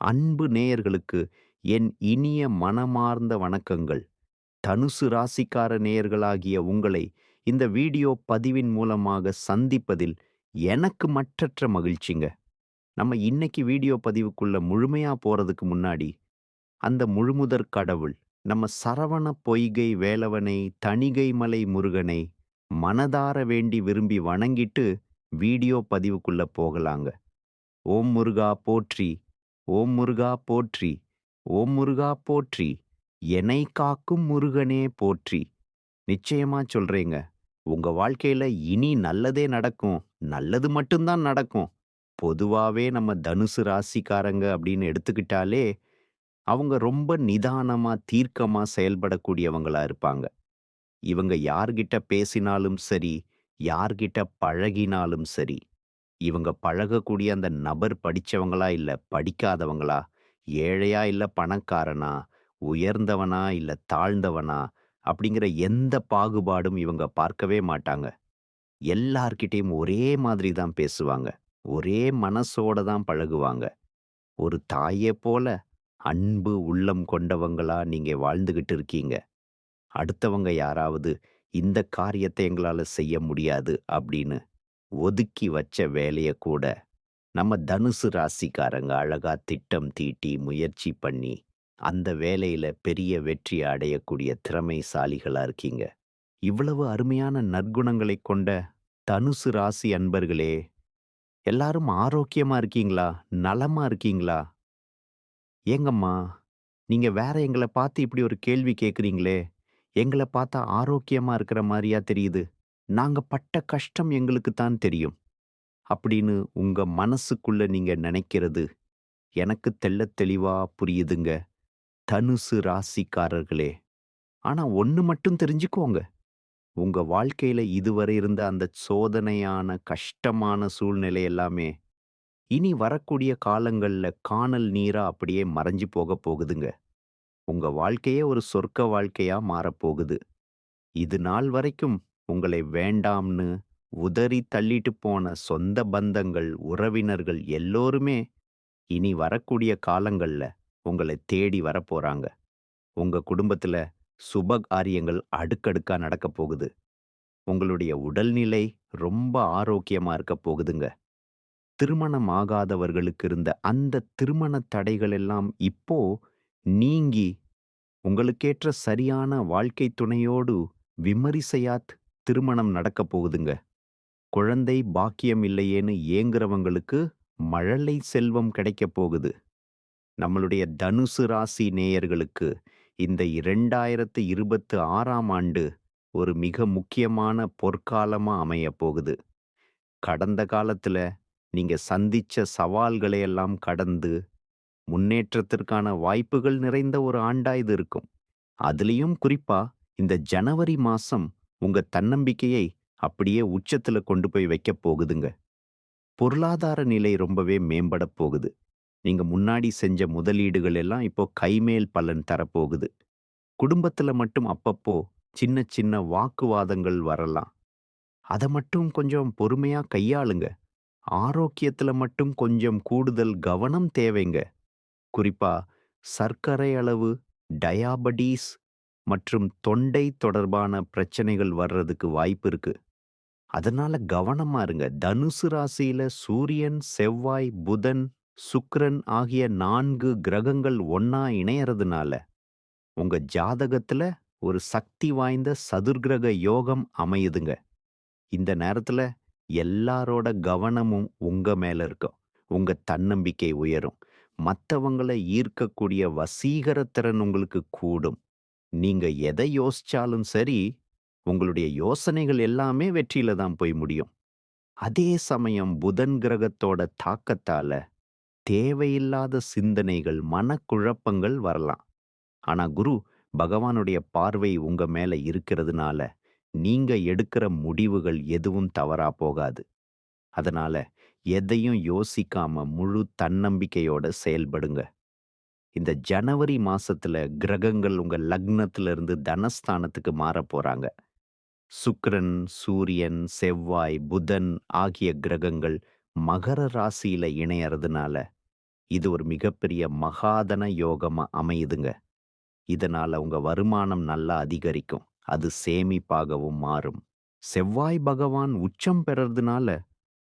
அன்பு நேயர்களுக்கு என் இனிய மனமார்ந்த வணக்கங்கள். தனுசு ராசிக்கார நேயர்களாகிய உங்களை இந்த வீடியோ பதிவின் மூலமாக சந்திப்பதில் எனக்கு மற்றற்ற மகிழ்ச்சிங்க. நம்ம இன்னைக்கு வீடியோ பதிவுக்குள்ள முழுமையா போறதுக்கு முன்னாடி, அந்த முழுமுதற் கடவுள், நம்ம சரவண பொய்கை வேலவனை, தணிகை மலை முருகனை மனதார வேண்டி விரும்பி வணங்கிட்டு வீடியோ பதிவுக்குள்ள போகலாங்க. ஓம் முருகா போற்றி! ஓம் முருகா போற்றி! ஓம் முருகா போற்றி! என்னை காக்கும் முருகனே போற்றி! நிச்சயமா சொல்றேங்க. உங்க வாழ்க்கையில இனி நல்லதே நடக்கும். நல்லது மட்டும் தான் நடக்கும். பொதுவாவே நம்ம தனுசு ராசிக்காரங்க அப்படின்னு எடுத்துக்கிட்டாலே, அவங்க ரொம்ப நிதானமா, தீர்க்கமா செயல்படக்கூடியவங்களா இருப்பாங்க. இவங்க யார்கிட்ட பேசினாலும் சரி, யார்கிட்ட பழகினாலும் சரி, இவங்க பழகக்கூடிய அந்த நபர் படிச்சவங்களா இல்ல படிக்காதவங்களா, ஏழையா இல்ல பணக்காரனா, உயர்ந்தவனா இல்ல தாழ்ந்தவனா, அப்படிங்கிற எந்த பாகுபாடும் இவங்க பார்க்கவே மாட்டாங்க. எல்லார்கிட்டயும் ஒரே மாதிரி தான் பேசுவாங்க. ஒரே மனசோட தான் பழகுவாங்க. ஒரு தாயைப் போல அன்பு உள்ளம் கொண்டவங்களா நீங்க வாழ்ந்துகிட்டு இருக்கீங்க. அடுத்தவங்க யாராவது இந்த காரியத்தை எங்களால செய்ய முடியாது அப்படின்னு ஒதுக்கி வச்ச வேலைய கூட நம்ம தனுசு ராசிக்காரங்க அழகா திட்டம் தீட்டி முயற்சி பண்ணி அந்த வேலையில பெரிய வெற்றி அடையக்கூடிய திறமைசாலிகளா இருக்கீங்க. இவ்வளவு அருமையான நற்குணங்களை கொண்ட தனுசு ராசி அன்பர்களே, எல்லாரும் ஆரோக்கியமா இருக்கீங்களா? நலமா இருக்கீங்களா? ஏங்கம்மா, நீங்க வேற எங்கள பார்த்து இப்படி ஒரு கேள்வி கேட்குறீங்களே எங்கள பார்த்தா ஆரோக்கியமா இருக்கிற மாதிரியா தெரியுது? நாங்க பட்ட கஷ்டம் எங்களுக்கு தான் தெரியும். அப்படின்னு உங்க மனசுக்குள்ள நீங்க நினைக்கிறது எனக்கு தெள்ளத் தெளிவா புரியுதுங்க. தனுசு ராசிக்காரர்களே! ஆனா ஒன்று மட்டும் தெரிஞ்சுக்கோங்க. உங்க வாழ்க்கையில இதுவரை இருந்த அந்த சோதனையான, கஷ்டமான சூழ்நிலை எல்லாமே, இனி வரக்கூடிய காலங்கள்ல கானல் நீரா அப்படியே மறைஞ்சு போகப் போகுதுங்க. உங்க வாழ்க்கையே ஒரு சொர்க்க வாழ்க்கையா மாறப்போகுது. இது நாள் வரைக்கும் உங்களை வேண்டாம்னு உதறி தள்ளிட்டு போன சொந்த பந்தங்கள், உறவினர்கள் எல்லோருமே இனி வரக்கூடிய காலங்கள்ல உங்களை தேடி வரப்போகிறாங்க உங்க குடும்பத்துல சுப காரியங்கள் அடுக்கடுக்கா நடக்கப் போகுது. உங்களுடைய உடல்நிலை ரொம்ப ஆரோக்கியமா இருக்கப் போகுதுங்க. திருமணம் ஆகாதவர்களுக்கு இருந்த அந்த திருமண தடைகள் எல்லாம் இப்போ நீங்கி, உங்களுக்கேற்ற சரியான வாழ்க்கை துணையோடு விமரிசையாத் திருமணம் நடக்கப் போகுதுங்க. குழந்தை பாக்கியம் இல்லையேன்னு ஏங்குறவங்களுக்கு மழலை செல்வம் கிடைக்கப் போகுது. நம்மளுடைய தனுசு ராசி நேயர்களுக்கு இந்த 2026ஆம் ஆண்டு ஒரு மிக முக்கியமான பொற்காலமா அமையப் போகுது. கடந்த காலத்துல நீங்க சந்திச்ச சவால்களை எல்லாம் கடந்து, முன்னேற்றத்திற்கான வாய்ப்புகள் நிறைந்த ஒரு ஆண்டா இது இருக்கும். அதுலயும் குறிப்பா இந்த ஜனவரி மாசம் உங்க தன்னம்பிக்கையை அப்படியே உச்சத்துல கொண்டு போய் வைக்கப் போகுதுங்க. பொருளாதார நிலை ரொம்பவே மேம்படப் போகுது. நீங்க முன்னாடி செஞ்ச முதலீடுகள் எல்லாம் இப்போ கைமேல் பலன் தரப்போகுது. குடும்பத்துல மட்டும் அப்பப்போ சின்ன சின்ன வாக்குவாதங்கள் வரலாம். அத மட்டும் கொஞ்சம் பொறுமையா கையாளுங்க. ஆரோக்கியத்துல மட்டும் கொஞ்சம் கூடுதல் கவனம் தேவைங்க. குறிப்பா சர்க்கரை அளவு, டயாபடீஸ் மற்றும் தொண்டை தொடர்பான பிரச்சனைகள் வர்றதுக்கு வாய்ப்பு இருக்கு. அதனால கவனமா இருங்க. தனுசு ராசியில சூரியன், செவ்வாய், புதன், சுக்கிரன் ஆகிய நான்கு கிரகங்கள் ஒன்னா இணையறதுனால, உங்க ஜாதகத்துல ஒரு சக்தி வாய்ந்த சதுர்கிரக யோகம் அமையுதுங்க. இந்த நேரத்துல எல்லாரோட கவனமும் உங்க மேல இருக்கும். உங்க தன்னம்பிக்கை உயரும். மத்தவங்கள ஈர்க்கக்கூடிய வசீகர திறன் உங்களுக்கு கூடும். நீங்க எதை யோசிச்சாலும் சரி, உங்களுடைய யோசனைகள் எல்லாமே வெற்றியில தான் போய் முடியும். அதே சமயம் புதன் கிரகத்தோட தாக்கத்தால தேவையில்லாத சிந்தனைகள், மனக்குழப்பங்கள் வரலாம். ஆனா குரு பகவானுடைய பார்வை உங்க மேல இருக்கிறதுனால, நீங்க எடுக்கிற முடிவுகள் எதுவும் தவறா போகாது. அதனால எதையும் யோசிக்காம முழு தன்னம்பிக்கையோட செயல்படுங்க. இந்த ஜனவரி மாசத்துல கிரகங்கள் உங்க லக்னத்துல இருந்து தனஸ்தானத்துக்கு மாறப் போறாங்க. சுக்கிரன், சூரியன், செவ்வாய், புதன் ஆகிய கிரகங்கள் மகர ராசியில இணையறதுனால, இது ஒரு மிகப்பெரிய மகாதன யோகமா அமையுதுங்க. இதனால உங்க வருமானம் நல்லா அதிகரிக்கும். அது சேமிப்பாகவும் மாறும். செவ்வாய் பகவான் உச்சம் பெறறதுனால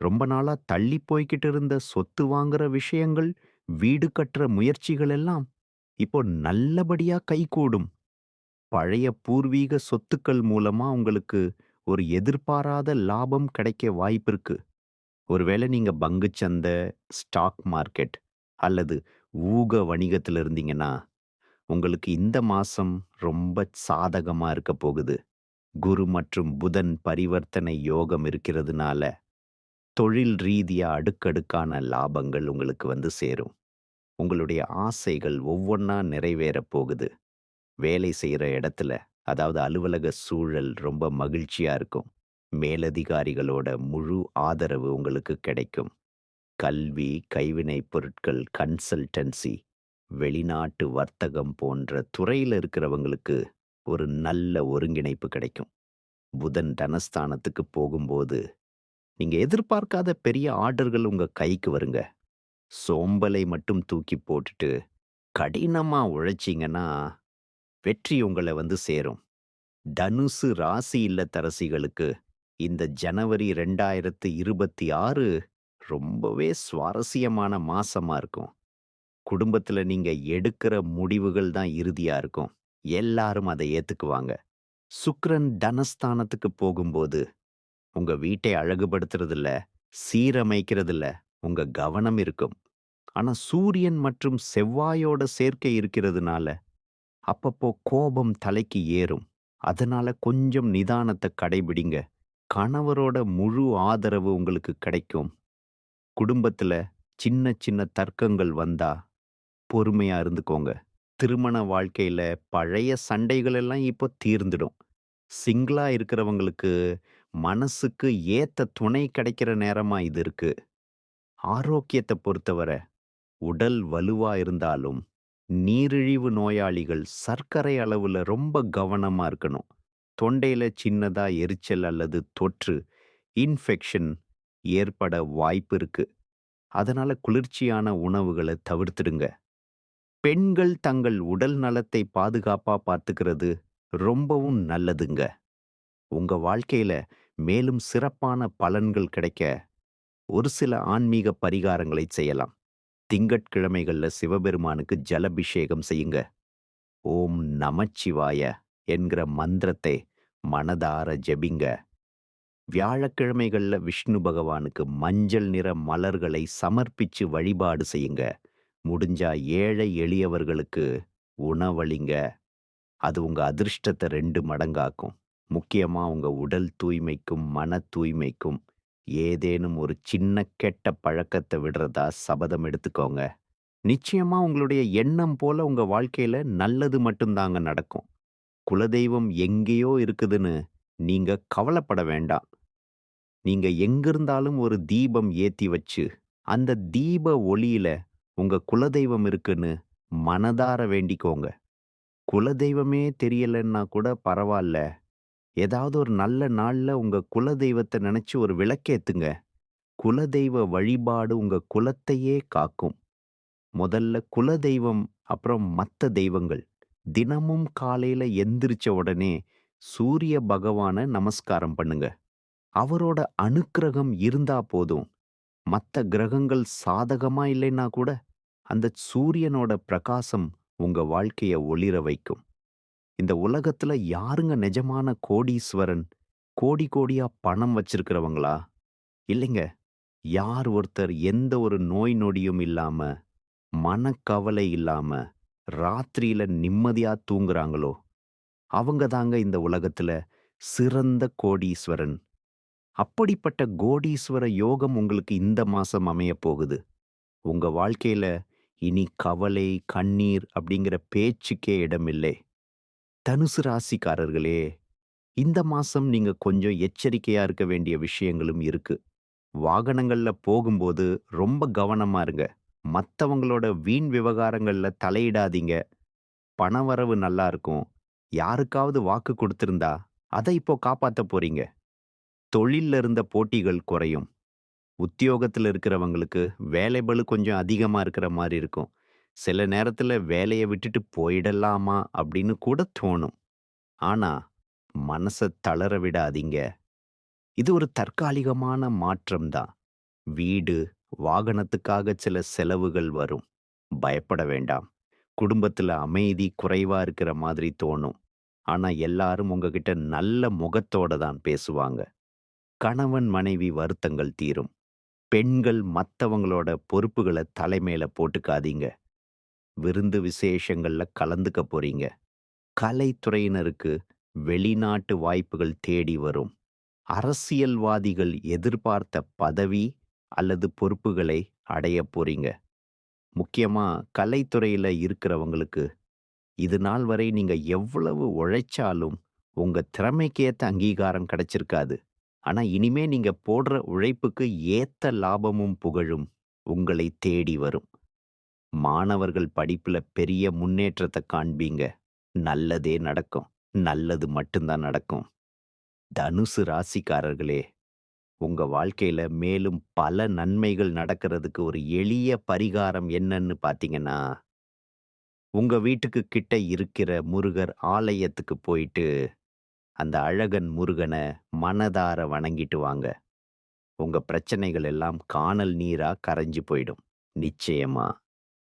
ரொம்ப நாளா தள்ளி போய்க்கிட்டு இருந்த சொத்து வாங்குற விஷயங்கள், வீடு கட்டுற முயற்சிகள் எல்லாம் இப்போ நல்லபடியா கைகூடும். பழைய பூர்வீக சொத்துக்கள் மூலமா உங்களுக்கு ஒரு எதிர்பாராத லாபம் கிடைக்க வாய்ப்பிருக்கு. ஒருவேளை நீங்க பங்குச்சந்தை, ஸ்டாக் மார்க்கெட் அல்லது ஊக வணிகத்துல இருந்தீங்கன்னா, உங்களுக்கு இந்த மாசம் ரொம்ப சாதகமா இருக்க போகுது. குரு மற்றும் புதன் பரிவர்த்தனை யோகம் இருக்கிறதுனால, தொழில் ரீதியா அடுக்கடுக்கான லாபங்கள் உங்களுக்கு வந்து சேரும். உங்களுடைய ஆசைகள் ஒவ்வொன்னா நிறைவேறப் போகுது. வேலை செய்கிற இடத்துல, அதாவது அலுவலக சூழல் ரொம்ப மகிழ்ச்சியா இருக்கும். மேலதிகாரிகளோட முழு ஆதரவு உங்களுக்கு கிடைக்கும். கல்வி, கைவினை பொருட்கள், கன்சல்டன்சி, வெளிநாட்டு வர்த்தகம் போன்ற துறையில இருக்கிறவங்களுக்கு ஒரு நல்ல ஒருங்கிணைப்பு கிடைக்கும். புதன் தனஸ்தானத்துக்கு போகும்போது, நீங்க எதிர்பார்க்காத பெரிய ஆர்டர்கள் உங்க கைக்கு வருங்க. சோம்பலை மட்டும் தூக்கி போட்டுட்டு, கடினமா உழைச்சீங்கன்னா, வெற்றி உங்கள வந்து சேரும். தனுசு ராசி இல்லத்தரசிகளுக்கு இந்த ஜனவரி 2026 ரொம்பவே சுவாரஸ்யமான மாசமா இருக்கும். குடும்பத்துல நீங்க எடுக்கிற முடிவுகள் தான் இறுதியா இருக்கும். எல்லாரும் அதை ஏத்துக்குவாங்க. சுக்ரன் தனஸ்தானத்துக்கு போகும்போது, உங்க வீட்டை அழகுபடுத்துறதுல, சீரமைக்கிறதுல உங்க கவனம் இருக்கும். ஆனா சூரியன் மற்றும் செவ்வாயோட சேர்க்கை இருக்கிறதுனால, அப்பப்போ கோபம் தலைக்கு ஏறும். அதனால கொஞ்சம் நிதானத்தை கடைபிடிங்க. கணவரோட முழு ஆதரவு உங்களுக்கு கிடைக்கும். குடும்பத்துல சின்ன சின்ன தர்க்கங்கள் வந்தா, பொறுமையா இருந்துக்கோங்க. திருமண வாழ்க்கையில பழைய சண்டைகள் எல்லாம் இப்போ தீர்ந்துடும். சிங்கிளா இருக்கிறவங்களுக்கு மனசுக்கு ஏத்த துணை கிடைக்கிற நேரமா இது இருக்கு. ஆரோக்கியத்தை பொறுத்தவரை, உடல் வலுவா இருந்தாலும், நீரிழிவு நோயாளிகள் சர்க்கரை அளவுல ரொம்ப கவனமா இருக்கணும். தொண்டையில சின்னதா எரிச்சல் அல்லது தொற்று, இன்ஃபெக்ஷன் ஏற்பட வாய்ப்பு இருக்கு. அதனால குளிர்ச்சியான உணவுகளை தவிர்த்துடுங்க பெண்கள் தங்கள் உடல் நலத்தை பாதுகாப்பா பார்த்துக்கிறது ரொம்பவும் நல்லதுங்க. உங்க வாழ்க்கையில மேலும் சிறப்பான பலன்கள் கிடைக்க, ஒரு சில ஆன்மீக பரிகாரங்களை செய்யலாம். திங்கட்கிழமைகள்ல சிவபெருமானுக்கு ஜலபிஷேகம் செய்யுங்க. ஓம் நமச்சிவாய என்கிற மந்திரத்தை மனதார ஜெபிங்க. வியாழக்கிழமைகள்ல விஷ்ணு பகவானுக்கு மஞ்சள் நிற மலர்களை சமர்ப்பிச்சு வழிபாடு செய்யுங்க. முடிஞ்சா ஏழை எளியவர்களுக்கு உணவளிங்க. அது உங்க அதிர்ஷ்டத்த ரெண்டு மடங்காக்கும். முக்கியமா உங்க உடல் தூய்மைக்கும், மன தூய்மைக்கும் ஏதேனும் ஒரு சின்ன கெட்ட பழக்கத்தை விடுறதா சபதம் எடுத்துக்கோங்க. நிச்சயமா உங்களுடைய எண்ணம் போல உங்க வாழ்க்கையில நல்லது மட்டும் தாங்க நடக்கும். குலதெய்வம் எங்கேயோ இருக்குதுன்னு நீங்க கவலைப்பட வேண்டாம். நீங்க எங்கிருந்தாலும் ஒரு தீபம் ஏத்தி வச்சு, அந்த தீப ஒளியில உங்க குலதெய்வம் இருக்குன்னு மனதார வேண்டிக்கோங்க. குலதெய்வமே தெரியலன்னா கூட பரவாயில்ல ஏதாவது ஒரு நல்ல நாள்ல உங்க குலதெய்வத்த நினைச்சு ஒரு விளக்கேத்துங்க. குலதெய்வ வழிபாடு உங்க குலத்தையே காக்கும். முதல்ல குலதெய்வம், அப்புறம் மத்த தெய்வங்கள். தினமும் காலையில எந்திரிச்ச உடனே சூரிய பகவான நமஸ்காரம் பண்ணுங்க. அவரோட அனுக்கிரகம் இருந்தா போதும். மத்த கிரகங்கள் சாதகமா இல்லைன்னா கூட, அந்த சூரியனோட பிரகாசம் உங்க வாழ்க்கைய ஒளிர வைக்கும். இந்த உலகத்துல யாருங்க நிஜமான கோடீஸ்வரன்? கோடி கோடியா பணம் வச்சிருக்கிறவங்களா? இல்லைங்க. யார் ஒருத்தர் எந்த ஒரு நோய் நொடியும் இல்லாம, மனக்கவலை இல்லாம, ராத்திரியில நிம்மதியா தூங்குறாங்களோ, அவங்க தாங்க இந்த உலகத்துல சிறந்த கோடீஸ்வரன். அப்படிப்பட்ட கோடீஸ்வர யோகம் உங்களுக்கு இந்த மாசம் அமையப் போகுது. உங்க வாழ்க்கையில இனி கவலை, கண்ணீர் அப்படிங்கிற பேச்சுக்கே இடமில்லை. தனுசு ராசிக்காரர்களே, இந்த மாசம் நீங்க கொஞ்சம் எச்சரிக்கையா இருக்க வேண்டிய விஷயங்களும் இருக்கு. வாகனங்கள்ல போகும்போது ரொம்ப கவனமா இருங்க. மத்தவங்களோட வீண் விவகாரங்கள்ல தலையிடாதீங்க. பணவரவு நல்லா இருக்கும். யாருக்காவது வாக்கு கொடுத்திருந்தா, அத இப்போ காப்பாத்தப் போறீங்க. தொழில்ல இருந்த போட்டிகள் குறையும். உத்தியோகத்துல இருக்கிறவங்களுக்கு வேலைபளு கொஞ்சம் அதிகமா இருக்கிற மாதிரி இருக்கும். சில நேரத்துல வேலைய விட்டுட்டு போயிடலாமா அப்படின்னு கூட தோணும். ஆனா, மனச தளர விடாதீங்க. இது ஒரு தற்காலிகமான மாற்றம் தான். வீடு, வாகனத்துக்காக சில செலவுகள் வரும். பயப்பட வேண்டாம். குடும்பத்துல அமைதி குறைவா இருக்கிற மாதிரி தோணும். ஆனா எல்லாரும் உங்ககிட்ட நல்ல முகத்தோட தான் பேசுவாங்க. கணவன், மனைவி வருத்தங்கள் தீரும். பெண்கள் மத்தவங்களோட பொறுப்புகள தலைமையில போட்டுக்காதீங்க. விருந்து விசேஷங்கள்ல கலந்துக்க போறீங்க. கலைத்துறையினருக்கு வெளிநாட்டு வாய்ப்புகள் தேடி வரும். அரசியல்வாதிகள் எதிர்பார்த்த பதவி அல்லது பொறுப்புகளை அடைய போறீங்க. முக்கியமா கலைத்துறையில இருக்கிறவங்களுக்கு, இது நாள் வரை நீங்க எவ்வளவு உழைச்சாலும், உங்க திறமைக்கேற்ற அங்கீகாரம் கிடைச்சிருக்காது. ஆனா இனிமே நீங்க போடுற உழைப்புக்கு ஏத்த லாபமும், புகழும் உங்களை தேடி வரும். மாணவர்கள் படிப்புல பெரிய முன்னேற்றத்தை காண்பீங்க. நல்லதே நடக்கும். நல்லது மட்டும் தான் நடக்கும். தனுசு ராசிக்காரர்களே, உங்க வாழ்க்கையில மேலும் பல நன்மைகள் நடக்கிறதுக்கு ஒரு எளிய பரிகாரம் என்னன்னு பார்த்தீங்கன்னா, உங்க வீட்டுக்கு கிட்ட இருக்கிற முருகர் ஆலயத்துக்கு போயிட்டு, அந்த அழகன் முருகன மனதார வணங்கிட்டு வாங்க. உங்க பிரச்சனைகள் எல்லாம் கானல் நீரா கரைஞ்சு போயிடும். நிச்சயமா